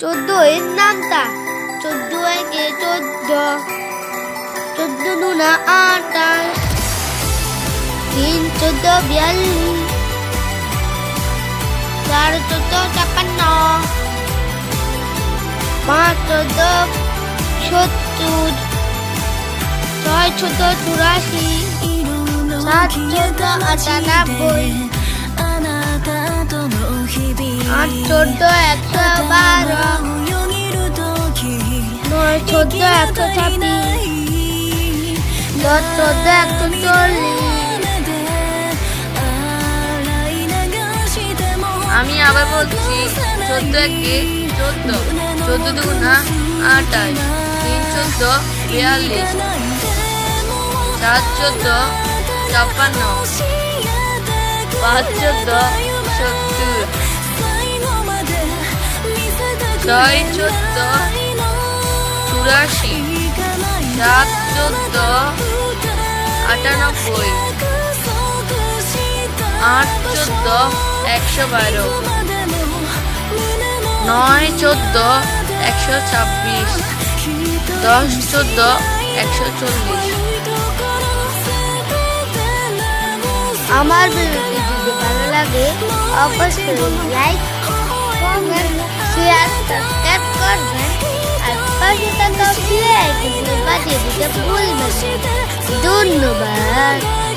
চোদ্দ এর নামটা চোদ্দ একে চোদ্দ চোদ্দ দুনা আটাশ তিন চোদ্দ বিয়াল্লিশ, চার চোদ্দ ছাপ্পান্ন, পাঁচ চোদ্দ সত্তর, ছয় চোদ্দ চুরাশি, সাত চোদ্দ আটানব্বই আট চোদ্দ একশো বারো। নয়, চোদ্দ একশো ছাব্বিশ। দশ, চোদ্দ একশো চল্লিশ। আমি আবার বলছি, চোদ্দ একে চোদ্দ। চোদ্দ দুগুণা আটাশ। তিন, চোদ্দ, বিয়াল্লিশ। চার চোদ্দ, ছাপ্পান্ন। পাঁচ, চোদ্দ, সত্তর। ছয় চোদ্দ, চুরাশি, সাত চোদ্দ, আটানব্বই, আট চোদ্দ, একশো বারো, নয় চোদ্দ, একশো ছাব্বিশ, দশ চোদ্দ, একশো চল্লিশ। আমার ভিডিওটি ভালো লাগে, অবশ্যই লাইক কমেন্ট Dönme ben.